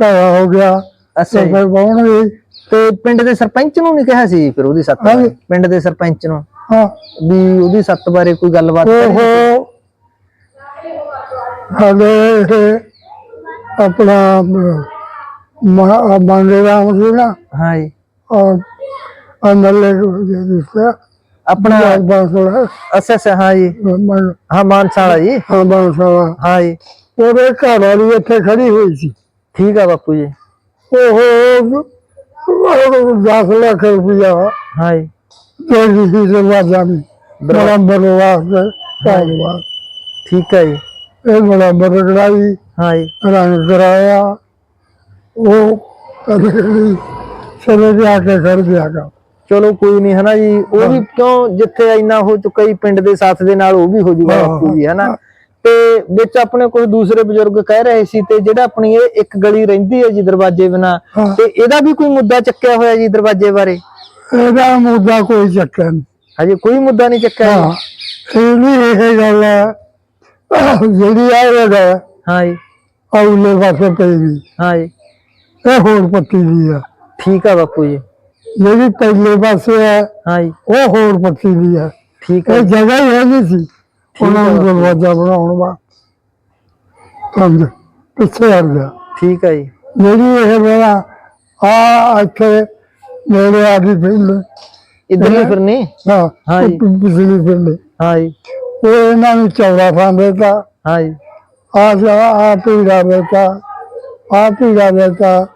ਹੋ ਗਿਆ ਅੱਛਾ ਤੇ ਫਿਰ ਪਾਉਣਗੇ। ਤੇ ਪਿੰਡ ਦੇ ਸਰਪੰਚ ਨੂੰ ਨਹੀਂ ਕਿਹਾ ਸੀ ਫਿਰ ਉਹਦੀ ਸੱਤ ਜੀ। ਬਾਰੇ? ਪਿੰਡ ਦੇ ਸਰਪੰਚ ਨੂੰ। ਹਾਂ। ਵੀ ਉਹਦੀ ਸੱਤ ਬਾਰੇ ਕੋਈ ਗੱਲਬਾਤ ਕਰੀ? ਉਹ ਹਲੇ ਆਪਣਾ ਮੰਗੇ ਰਾਮ ਸੀ ਨਾ। ਹਾਂ ਜੀ ਔਰ ਅੰਦਰਲੇ ਜਿਸਾ ਆਪਣਾ ਬਾਂਸਲਾ ਅੱਛਾ ਅੱਛਾ ਹਾਂ ਜੀ ਹਾਂ ਮਾਨਸਾ ਵਾਲਾ ਜੀ। ਹਾਂ ਬਾਂਸਲਾ ਹਾਂ ਜੀ ਉਹਦੇ ਘਰ ਵਾਲੀ ਇੱਥੇ ਖੜੀ ਹੋਈ ਸੀ। ਠੀਕ ਆ ਬਾਪੂ ਜੀ। ਉਹ 10 ਲੱਖ ਰੁਪਇਆ ਹਾਂ ਜੀ ਦਰਵਾਜ਼ਾ ਵੀ ਬੜਾ ਬਰਵਾਸ ਧੰਨਵਾਦ ਠੀਕ ਹੈ ਜੀ। ਇਹ ਬੜਾ ਬਰਗੜਾਈ ਹਾਂ ਜੀ ਰੰਗ ਕਰਾਇਆ। ਉਹ ਕਦੇ ਚਲੇ ਜਾ ਕੇ ਗਿਆ ਕੰਮ ਚਲੋ ਕੋਈ ਨਹੀਂ ਹਨਾ ਜੀ ਉਹ ਵੀ ਕਿਉਂ ਜਿੱਥੇ ਇੰਨਾ ਹੋ ਚੁੱਕਾ ਜੀ ਪਿੰਡ ਦੇ ਸਾਥ ਦੇ ਨਾਲ ਉਹ ਵੀ ਹੋ ਜੂਗਾ ਹਾਂ, ਬਾਪੂ ਜੀ ਹਨਾ? ਤੇ ਵਿੱਚ ਆਪਣੇ ਕੋਈ ਦੂਸਰੇ ਬਜ਼ੁਰਗ ਕਹਿ ਰਹੇ ਸੀ ਤੇ ਜਿਹੜਾ ਆਪਣੀ ਇਹ ਇੱਕ ਗਲੀ ਰਹਿੰਦੀ ਹੈ ਜੀ ਦਰਵਾਜ਼ੇ ਬਿਨਾ ਹਾਂ। ਤੇ ਇਹਦਾ ਵੀ ਕੋਈ ਮੁੱਦਾ ਚੱਕਿਆ ਹੋਇਆ ਜੀ ਦਰਵਾਜ਼ੇ ਬਾਰੇ? ਇਹਦਾ ਮੁੱਦਾ ਕੋਈ ਚੱਕਰ ਨਹੀਂ। ਹਜੇ ਕੋਈ ਮੁੱਦਾ ਨਹੀਂ ਚੱਕਿਆ? ਹਾਂ ਇਹ ਵੀ ਇਹ ਗੱਲ ਹੈ। ਜਿਹੜੀ ਆ ਰਿਹਾ ਹਾਂ ਜੀ। ਔਲੇ ਪਾਸੇ ਪਈ ਵੀ। ਹਾਂ ਜੀ। ਇਹ ਹੋਰ ਪੱਤੀ ਦੀ ਆ। ਠੀਕ ਆ ਬਾਪੂ ਜੀ। ਜਿਹੜੀ ਪਹਿਲੇ ਪਾਸੇ ਹੈ ਹਾਂ ਜੀ। ਉਹ ਹੋਰ ਪੱਤੀ ਦੀ ਆ। ਠੀਕ ਹੈ। ਜਗ੍ਹਾ ਹੀ ਹੈਗੀ ਸੀ। ਉਹਨਾਂ ਨੂੰ ਦਰਵਾਜ਼ਾ ਬਣਾਉਣ ਵਾ। ਸਮਝ? ਪਿੱਛੇ ਹਟ ਗਿਆ ਠੀਕ ਹੈ ਜੀ। ਜਿਹੜੀ ਇਹ ਮੇਰਾ ਆ ਇੱਥੇ ਮੇਰੇ ਆ ਗਈ ਪਿੰਡ। ਇਧਰਲੀ ਫਿਰਨੀ? ਹਾਂ ਹਾਂ ਜੀ। ਪਿਛਲੀ ਪਿੰਡ ਹਾਂ ਜੀ। ਉਹ ਇਹਨਾਂ ਨੂੰ ਚੌੜਾ ਥਾਂ ਦਿੱਤਾ। ਹਾਂ ਜੀ। ਆ ਜਾ ਆ ਪੀੜਾ ਦਿੱਤਾ। ਆ ਪੀੜਾ ਦਿੱਤਾ।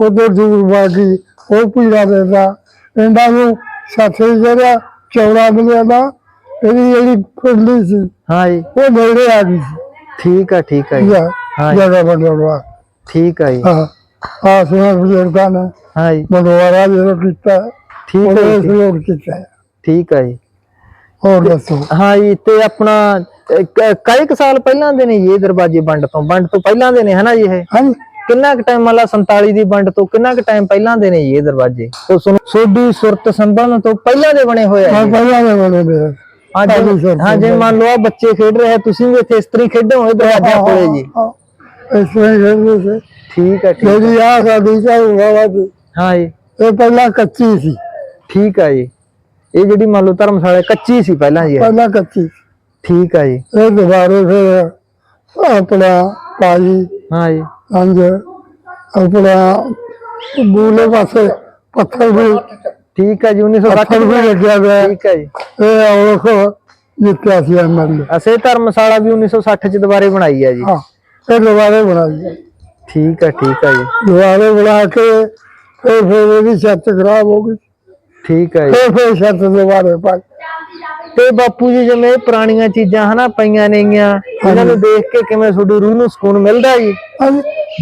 ਉਧਰ ਦੂਰ ਬਾਗੀ ਉਹ ਪੀੜਾ ਦਿੱਤਾ। ਇਹਨਾਂ ਨੂੰ ਸਾਥੇ ਜਿਹੜਾ ਚੌੜਾ ਮਿਲਿਆ ਨਾ ਇਹਦੀ ਜਿਹੜੀ ਖੁੱਲੀ ਸੀ ਹਾਂ ਜੀ ਉਹ ਨੇੜੇ ਆ ਗਈ ਸੀ। ਠੀਕ ਆ ਠੀਕ ਆ ਜੀ। ਜਾਂ ਹਾਂ ਜੀ। ਠੀਕ ਆ ਜੀ। ਹਾਂ। ਆ ਸੁਣਾ ਬਜ਼ੁਰਗਾਂ ਨੇ ਹਾਂ ਜੀ ਬਣਵਾਇਆ ਜਿਹੜਾ ਕੀਤਾ। ਠੀਕ ਉਹਨੇ ਹੈ ਜੀ ਸਹਿਯੋਗ ਕੀਤਾ। ਠੀਕ ਆ ਜੀ। ਹੋਰ ਦੱਸੋ। ਹਾਂ ਜੀ ਤੇ ਆਪਣਾ ਅਹ, ਕ- ਕਈ ਕੁ ਸਾਲ ਪਹਿਲਾਂ ਦੇ ਨੇ ਜੀ ਇਹ ਦਰਵਾਜ਼ੇ ਵੰਡ ਤੋਂ। ਵੰਡ ਤੋਂ ਪਹਿਲਾਂ ਦੇ ਨੇ ਹਨਾ ਜੀ ਇਹ? ਹਾਂਜੀ। ਕਿੰਨਾ ਕੁ ਟਾਈਮ ਵਾਲਾ 47 ਦੀ ਵੰਡ ਤੋਂ ਕਿੰਨਾ ਕੁ ਟਾਈਮ ਪਹਿਲਾਂ ਦੇ ਨੇ ਜੀ ਇਹ ਦਰਵਾਜ਼ੇ? ਤੋਂ ਸੁਣੋ। ਸੋਡੀ ਸੁਰਤ ਸੰਭਲਣ ਤੋਂ ਪਹਿਲਾਂ ਦੇ ਬਣੇ ਹੋਏ ਆ ਮੈਂ ਜੀ। ਪਹਿਲਾਂ ਦੇ ਬਣੇ ਦੇ ਹਾਂ ਜੇ। ਮੰਨ ਲਓ ਆਹ ਬੱਚੇ ਖੇਡ ਰਹੇ ਆ, ਤੁਸੀਂ ਵੀ ਇੱਥੇ ਇਸ ਤਰ੍ਹਾਂ ਹੀ ਖੇਡੋ ਇਹ ਦਰਵਾਜ਼ਾ ਕੋਲੇ ਜੀ। ਇਸ ਤਰ੍ਹਾਂ ਹੀ ਖੇਡਦੇ ਸੀ। ਠੀਕ ਹੈ ਠੀਕ ਆ ਸਾਡੀ ਹਾਂ ਜੀ। ਇਹ ਪਹਿਲਾਂ ਕੱਚੀ ਸੀ। ਠੀਕ ਹੈ ਜੀ। ਇਹ ਜਿਹੜੀ ਮੰਨ ਲਓ ਧਰਮਸ਼ਾਲਾ ਕੱਚੀ ਸੀ ਪਹਿਲਾਂ ਜੀ। ਪਹਿਲਾਂ ਕੱਚੀ। ਠੀਕ ਹੈ ਜੀ। ਇਹ ਦੁਬਾਰੇ ਫਿਰ ਆਪਣਾ ਪਾਜੀ ਹਾਂ ਜੀ। ਅੰਜ ਆਪਣਾ ਬੂਲੇ ਪਾਸੇ ਪੱਥਰ ਵੀ ਠੀਕ ਹੈ ਜੀ 1960 ਪੱਥਰ ਵੀ ਲੱਗਿਆ ਹੋਇਆ ਠੀਕ ਹੈ ਜੀ। ਇਹ ਔਖ ਜਿੱਤਿਆ ਸੀ ਐਮਐਲਏ ਅਸੇ ਧਰਮਸ਼ਾਲਾ ਵੀ 1960 ਚ ਦੁਬਾਰੇ ਬਣਾਈ ਹੈ ਜੀ। ਹਾਂ ਇਹ ਦੁਬਾਰੇ ਬਣਾਈ ਹੈ। ਠੀਕ ਹੈ ਠੀਕ ਹੈ ਜੀ। ਦੁਬਾਰੇ ਬਣਾ ਕੇ ਫਿਰ ਫਿਰ ਇਹਦੀ ਛੱਤ ਖਰਾਬ ਹੋ ਗਈ। ਠੀਕ ਹੈ ਜੀ। ਫਿਰ ਫਿਰ ਛੱਤ ਦੁਬਾਰੇ ਪਾ ਤੇ ਬਾਪੂ ਜੀ ਜਿਵੇਂ ਇਹ ਪੁਰਾਣੀਆਂ ਚੀਜ਼ਾਂ ਹਨਾ ਪਈਆਂ ਨੇਗੀਆਂ ਇਹਨਾਂ ਨੂੰ ਦੇਖ ਕੇ ਕਿਵੇਂ ਤੁਹਾਡੀ ਰੂਹ ਨੂੰ ਸਕੂਨ ਮਿਲਦਾ ਜੀ?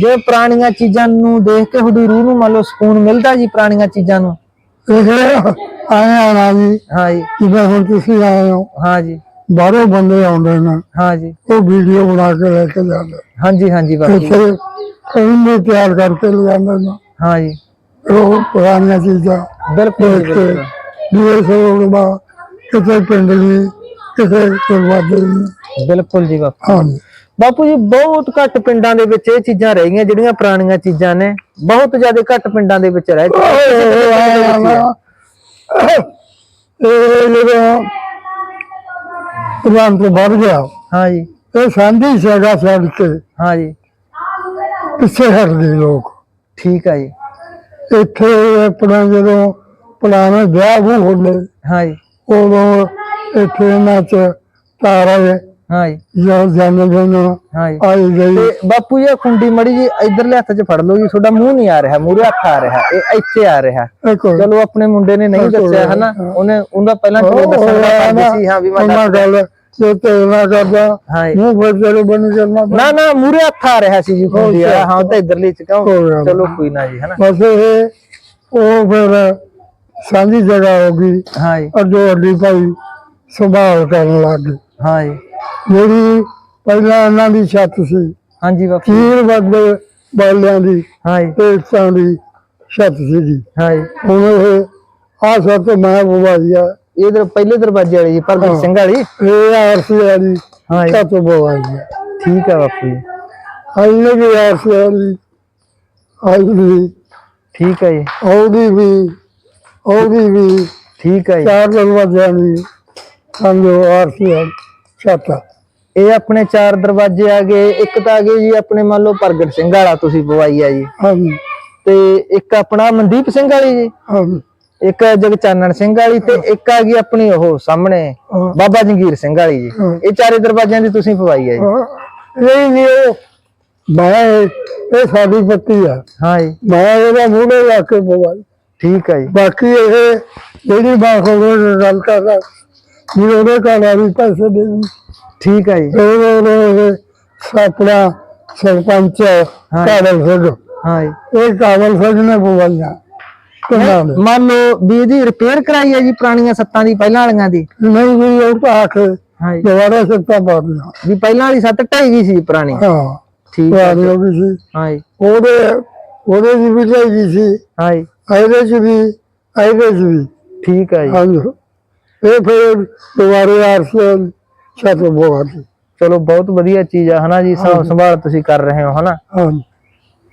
ਜੇ ਪੁਰਾਣੀਆਂ ਚੀਜ਼ਾਂ ਨੂੰ ਦੇਖ ਕੇ ਤੁਹਾਡੀ ਰੂਹ ਨੂੰ ਮੰਨ ਲਓ ਸਕੂਨ ਮਿਲਦਾ ਜੀ ਪੁਰਾਣੀਆਂ ਚੀਜ਼ਾਂ ਨੂੰ। ਇਹ ਆਏ ਆਣਾ ਜੀ। ਹਾਂ ਜੀ। ਜਿਵੇਂ ਹੁਣ ਤੁਸੀਂ ਆਏ ਹੋ। ਹਾਂ ਜੀ। ਬਾਹਰੋਂ ਬੰਦੇ ਆਉਂਦੇ ਨੇ। ਹਾਂ ਜੀ। ਉਹ ਵੀਡੀਓ ਬਣਾ ਕੇ ਲੈ ਕੇ ਜਾਂਦੇ। ਹਾਂਜੀ ਹਾਂਜੀ ਬਾਪੂ ਜੀ। ਇੱਥੇ ਫਿਲਮ ਵੀ ਤਿਆਰ ਕਰਕੇ ਲੈ ਜਾਂਦੇ ਨੇ। ਹਾਂ ਜੀ। ਉਹ ਪੁਰਾਣੀਆਂ ਚੀਜ਼ਾਂ ਬਿਲਕੁਲ ਬਿਲਕੁਲ। ਕਿਤੇ ਦਰਵਾਜ਼ੇ ਦੀ ਬਿਲਕੁਲ ਜੀ ਬਾਪੂ ਹਾਂਜੀ ਬਾਪੂ ਜੀ ਬਹੁਤ ਘੱਟ ਪਿੰਡਾਂ ਦੇ ਵਿੱਚ ਇਹ ਚੀਜ਼ਾਂ ਰਹਿ ਗਈਆਂ ਜਿਹੜੀਆਂ ਪੁਰਾਣੀਆਂ ਚੀਜ਼ਾਂ ਨੇ। ਬਹੁਤ ਜ਼ਿਆਦਾ ਘੱਟ ਪਿੰਡਾਂ ਦੇ ਵਿੱਚ ਰਹਿ ਚੁੱਕੀਆਂ ਇਹ ਜਦੋਂ ਪ੍ਰਧਾਨ ਤੋਂ ਵੱਧ ਗਿਆ। ਹਾਂ ਜੀ। ਇਹ ਸਾਂਝੀ ਜਗ੍ਹਾ ਛੱਡ ਕੇ ਹਾਂ ਜੀ। ਪਿੱਛੇ ਹਟ ਗਏ ਲੋਕ। ਠੀਕ ਹੈ ਜੀ। ਇੱਥੇ ਆਪਣਾ ਜਦੋਂ ਪੁਰਾਣੇ ਵਿਆਹ ਵੂ ਹੁੰਦੇ ਹਾਂ ਜੀ। ਉਦੋਂ ਇੱਥੇ ਇਹਨਾਂ ਚ ਤਾਰੇ ਹਾਂ ਜੀ ਜੋ ਜਾਣੇ ਜਾਣੇ। ਹਾਂ ਜੀ ਆਈ ਗਈ। ਤੇ ਬਾਪੂ ਜੀ ਆਹ ਖੁੰਡੀ ਮੜੀ ਜੀ ਇਧਰਲੇ ਹੱਥ 'ਚ ਫੜ ਲਓ ਜੀ ਤੁਹਾਡਾ ਮੂੰਹ ਨਹੀਂ ਆ ਰਿਹਾ ਮੂਰੇ ਹੱਥ ਆ ਰਿਹਾ ਇਹ ਇੱਥੇ ਆ ਰਿਹਾ। ਦੇਖੋ। ਚਲੋ ਆਪਣੇ ਮੁੰਡੇ ਨੇ ਨਹੀਂ ਦੱਸਿਆ ਹਨਾ? ਉਹਨੇ ਉਹਦਾ ਪਹਿਲਾਂ ਚਲੋ ਦੱਸਣ ਦਾ ਫਰਜ਼ ਸੀ? ਹਾਂ ਵੀ ਮੈਂ ਉਹਨਾਂ ਦੱਸ- ਗੱਲ ਜੇ ਤੇ ਨਾ ਕਰਦਾ। ਹਾਂ ਜੀ। ਮੂੰਹ ਫਿਰ ਤੇਰੇ ਬਣ ਨਾ ਨਾ ਮੂਰੇ ਹੱਥ ਆ ਰਿਹਾ ਸੀ ਜੀ ਖੁੰਡੀ ਵਾਲਾ। ਹਾਂ ਉਹ ਤਾਂ ਇਧਰਲੀ ਚ ਗਿਆ। ਚਲੋ ਕੋਈ ਨਾ ਜੀ ਹਨਾ? ਬਸ ਇਹ ਉਹ ਫਿਰ ਸਾਂਝੀ ਜਗ੍ਹਾ ਹੋ ਗਈ। ਹਾਂ ਜੀ ਅੱਡੋ ਅੱਡੀ ਭਾਈ ਸੰਭਾਲ ਕਰਨ ਲੱਗ ਗਏ ਹਾਂ ਜੀ ਜਿਹੜੀ ਪਹਿਲਾਂ ਇਹਨਾਂ ਦੀ ਛੱਤ ਸੀ। ਹਾਂਜੀ ਬਾਪੂ ਚੀਰ ਵੱਡੇ ਬਾਲਿਆਂ ਦੀ ਹਾਂ ਜੀ ਤੇ ਇੱਟਾਂ ਦੀ ਛੱਤ ਸੀਗੀ। ਹਾਂ ਜੀ ਹੁਣ ਇਹ ਆਹ ਛੱਤ ਮੈਂ ਬਵਾਈਆ ਇਹ ਦਰ ਪਹਿਲੇ ਦਰਵਾਜ਼ੇ ਵਾਲੀ ਜੀ ਭਗਤ ਸਿੰਘ ਵਾਲੀ? ਇਹ ਆਰਸੀ ਵਾਲੀ ਹਾਂ ਜੀ ਛੱਤ ਬਵਾਈਆ ਠੀਕ ਹੈ ਬਾਪੂ ਜੀ। ਆਈਨੇ ਵੀ ਆਰਸੀ ਵਾਲੀ ਆਈ ਠੀਕ ਹੈ ਜੀ। ਉਹਦੀ ਵੀ ਉਹਦੀ ਵੀ। ਠੀਕ ਹੈ ਚਾਰ ਦਰਵਾਜ਼ਿਆਂ ਦੀ ਸਮਝੋ ਆਰਸੀ ਵਾਲੀ ਛੱਤ ਆ। ਇਹ ਆਪਣੇ ਚਾਰ ਦਰਵਾਜ਼ੇ ਆ ਗਏ ਇੱਕ ਤਾਂ ਆ ਗਏ ਜੀ ਆਪਣੇ ਮੰਨ ਲਓ ਪ੍ਰਗਟ ਸਿੰਘ ਵਾਲਾ ਤੁਸੀਂ ਪਵਾਈ ਆ ਜੀ। ਹਾਂਜੀ। ਤੇ ਇੱਕ ਆਪਣਾ ਮਨਦੀਪ ਸਿੰਘ ਵਾਲੀ ਜੀ। ਹਾਂਜੀ। ਇੱਕ ਜਗਚਾਨਣ ਸਿੰਘ ਵਾਲੀ ਤੇ ਇੱਕ ਆ ਗਈ ਆਪਣੀ ਉਹ ਸਾਹਮਣੇ। ਬਾਬਾ ਜੰਗੀਰ ਸਿੰਘ ਵਾਲੀ ਜੀ। ਇਹ ਚਾਰੇ ਦਰਵਾਜ਼ਿਆਂ ਦੀ ਤੁਸੀਂ ਪਵਾਈ ਆ ਜੀ। ਹਾਂ, ਇਹ ਵੀ ਉਹ ਮੈਂ ਇਹ ਸਾਡੀ ਪੱਤੀ ਆ। ਹਾਂ ਜੀ। ਮੈਂ ਇਹਦਾ ਮੂਹਰੇ ਲਾ ਕੇ ਬਵਾਈ। ਠੀਕ ਹੈ ਜੀ। ਬਾਕੀ ਇਹ ਜਿਹੜੀ ਬਾਤ ਹੋਵੇ ਗੱਲ ਕਰਦਾ ਵੀ ਉਹਦੇ ਘਰ ਵਾਲੀ ਪੈਸੇ ਦੇ ਦੀ ਠੀਕ ਹੈ ਜੀ। ਉਹ ਆਪਣਾ ਸਰਪੰਚ ਕਾਬਲ ਸਿੰਘ ਹਾਂ ਜੀ। ਇਹ ਕਾਬਲ ਸਿੰਘ ਨੇ ਨੇ ਮੰਨ ਲਓ ਵੀ ਇਹਦੀ ਰਿਪੇਅਰ ਕਰਾਈ ਹੈ ਜੀ ਪੁਰਾਣੀਆਂ ਸੱਤਾਂ ਦੀ ਪਹਿਲਾਂ ਵਾਲੀਆਂ ਦੀ? ਨਹੀਂ ਵੀ ਉਹ ਤਾਂ ਆਖ ਹਾਂ ਦੁਬਾਰਾ ਸੱਤਾ ਪਾਉਂਦੀਆਂ ਵੀ ਪਹਿਲਾਂ ਵਾਲੀ ਸੱਤ ਢਾਈ ਗਈ ਸੀ ਪੁਰਾਣੀ। ਹਾਂ। ਠੀਕ ਹੈ ਪੁਰਾਣੀ ਹੋ ਗਈ ਸੀ। ਹਾਂ ਜੀ। ਉਹਦੇ ਉਹਦੇ ਦੀ ਵੀ ਲਈ ਸੀ। ਹਾਂ ਜੀ। ਇਹਦੇ ਚ ਵੀ ਇਹਦੇ ਚ ਵੀ। ਠੀਕ ਹੈ ਜੀ। ਹਾਂਜੀ। ਇਹ ਫਿਰ ਦੁਬਾਰੇ ਆਰਸਲ ਛੱਤ ਬਵਾਤੀ ਚਲੋ ਬਹੁਤ ਵਧੀਆ ਚੀਜ਼ ਆ ਹਨਾ ਜੀ? ਸਾਂਭ ਸੰਭਾਲ ਤੁਸੀਂ ਕਰ ਰਹੇ ਹੋ ਹਨਾ? ਹਾਂਜੀ।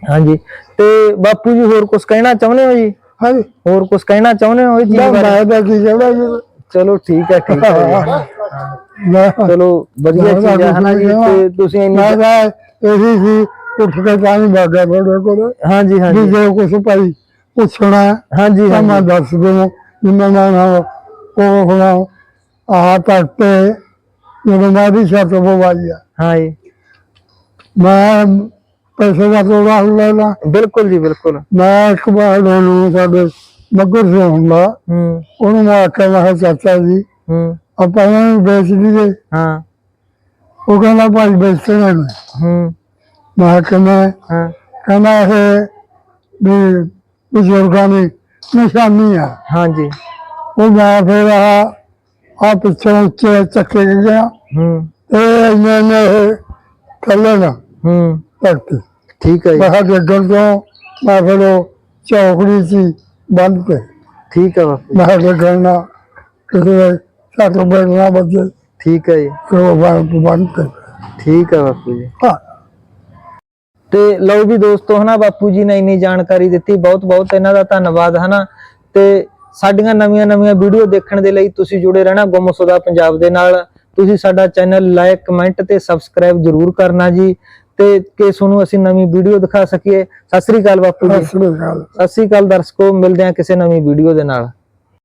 ਹਾਂਜੀ। ਤੇ ਬਾਪੂ ਜੀ ਹੋਰ ਕੁਝ ਕਹਿਣਾ ਚਾਹੁੰਦੇ ਹੋ ਜੀ? ਹਾਂਜੀ। ਹੋਰ ਕੁਝ ਕਹਿਣਾ ਚਾਹੁੰਦੇ ਹੋ ਇਹ ਚੀਜ਼ ਨਾ ਬਾਰੇ? ਮੈਂ ਤਾਂ ਕੀ ਕਹਿਣਾ ਜੀ? ਚਲੋ ਠੀਕ ਹੈ ਠੀਕ ਹੈ ਜੀ। ਮੈਂ ਚਲੋ ਵਧੀਆ ਚੀਜ਼ ਆ ਹਨਾ ਜੀ? ਤੇ ਤੁਸੀਂ ਇੰਨੀ ਮੈਂ ਤਾਂ ਇਹੀ ਸੀ ਉੱਠ ਕੇ ਪਾਣੀ ਬਾਗਾ ਤੁਹਾਡੇ ਕੋਲ। ਹਾਂਜੀ ਵੀ ਹਾਂਜੀ ਜੇ ਕੁਛ ਭਾਈ ਪੁੱਛਣਾ ਹੈ ਹਾਂਜੀ ਤਾਂ ਮੈਂ ਹਾਂਜੀ। ਦੱਸ ਦੇਵਾਂ ਜਿੰਨਾ ਮੈਂ ਨਾ ਉਹ ਹੋਣਾ ਆਹ ਤੱਕ ਤੇ ਮੈਂ ਵੀ ਛੱਤ ਬਵਾਈ ਆ। ਹਾਂ ਜੀ। ਮੈਂ ਪੈਸੇ ਦਾ ਤੋੜਾ ਲੈਣਾ ਬਿਲਕੁਲ ਜੀ ਬਿਲਕੁਲ। ਮੈਂ ਵਾਰ ਨੂੰ ਸਾਡੇ ਮੱਗਰ ਸੇ ਹੁੰਦਾ। ਹੂੰ। ਉਹਨੂੰ ਮੈਂ ਆਖਿਆ ਮੈਂ ਕਿਹਾ ਚਾਚਾ ਜੀ ਹੂੰ। ਆਪਾਂ ਇਹਨਾਂ ਨੂੰ ਵੇਚ ਦਈਏ ਹਾਂ। ਉਹ ਕਹਿੰਦਾ ਭਾਈ ਵੇਚਣਾ ਨਹੀਂ ਹੂੰ। ਮੈਂ ਕਿਹਾ ਹਾਂ। ਕਹਿੰਦਾ ਇਹ ਵੀ ਬਜ਼ੁਰਗਾਂ ਦੀ ਨਿਸ਼ਾਨੀ ਆ। ਹਾਂਜੀ ਉਹ ਮੈਂ ਫਿਰ ਆ ਆ ਪਿੱਛੋਂ ਉੱਚੇ ਚੱਕੇ ਗਿਆ ਹੂੰ। ਤੇ ਇਹਨੇ ਨੇ ਨਾ ਹੂੰ। ਤੱਕਤੀ ਠੀਕ ਹੈ ਜੀ। ਕਿਹਾ ਡੱਗਣ ਤੋਂ ਮੈਂ ਫਿਰ ਉਹ ਚੌਕੜੀ ਸੀ ਬੰਦ ਤੇ। ਠੀਕ ਹੈ ਬਾਪੂ ਡੱਗਣ ਨਾ ਕਿਸੇ ਛੱਤ ਬੈਠਣਾ ਬੱਚੇ ਠੀਕ ਹੈ ਜੀ। ਤੇ ਉਹ ਬੰਦ ਬੰਦ ਠੀਕ ਹੈ ਬਾਪੂ ਜੀ। ਹਾਂ। ਤੇ ਲਓ ਵੀ ਦੋਸਤੋ ਹਨਾ ਬਾਪੂ ਜੀ ਨੇ ਇੰਨੀ ਜਾਣਕਾਰੀ ਦਿੱਤੀ। ਬਹੁਤ ਬਹੁਤ ਇਹਨਾਂ ਦਾ ਧੰਨਵਾਦ ਹਨਾ। ਤੇ ਸਾਡੀਆਂ ਨਵੀਆਂ ਨਵੀਆਂ ਵੀਡੀਓ ਦੇਖਣ ਦੇ ਲਈ ਤੁਸੀਂ ਜੁੜੇ ਰਹਿਣਾ ਗੁੰਮਸੁਦਾ ਪੰਜਾਬ ਦੇ ਨਾਲ। ਤੁਸੀਂ ਸਾਡਾ ਚੈਨਲ ਲਾਈਕ ਕਮੈਂਟ ਤੇ ਸਬਸਕ੍ਰਾਈਬ ਜਰੂਰ ਕਰਨਾ ਜੀ ਤੇ ਕਿ ਤੁਹਾਨੂੰ ਅਸੀਂ ਨਵੀਂ ਵੀਡੀਓ ਦਿਖਾ ਸਕੀਏ। ਸਤਿ ਸ੍ਰੀ ਅਕਾਲ ਬਾਪੂ ਜੀ। ਸਤਿ ਸ੍ਰੀ ਅਕਾਲ। ਸਤਿ ਸ੍ਰੀ ਅਕਾਲ ਦਰਸ਼ਕੋ ਮਿਲਦੇ ਹਾਂ ਕਿਸੇ ਨਵੀਂ ਵੀਡੀਓ ਦੇ ਨਾਲ।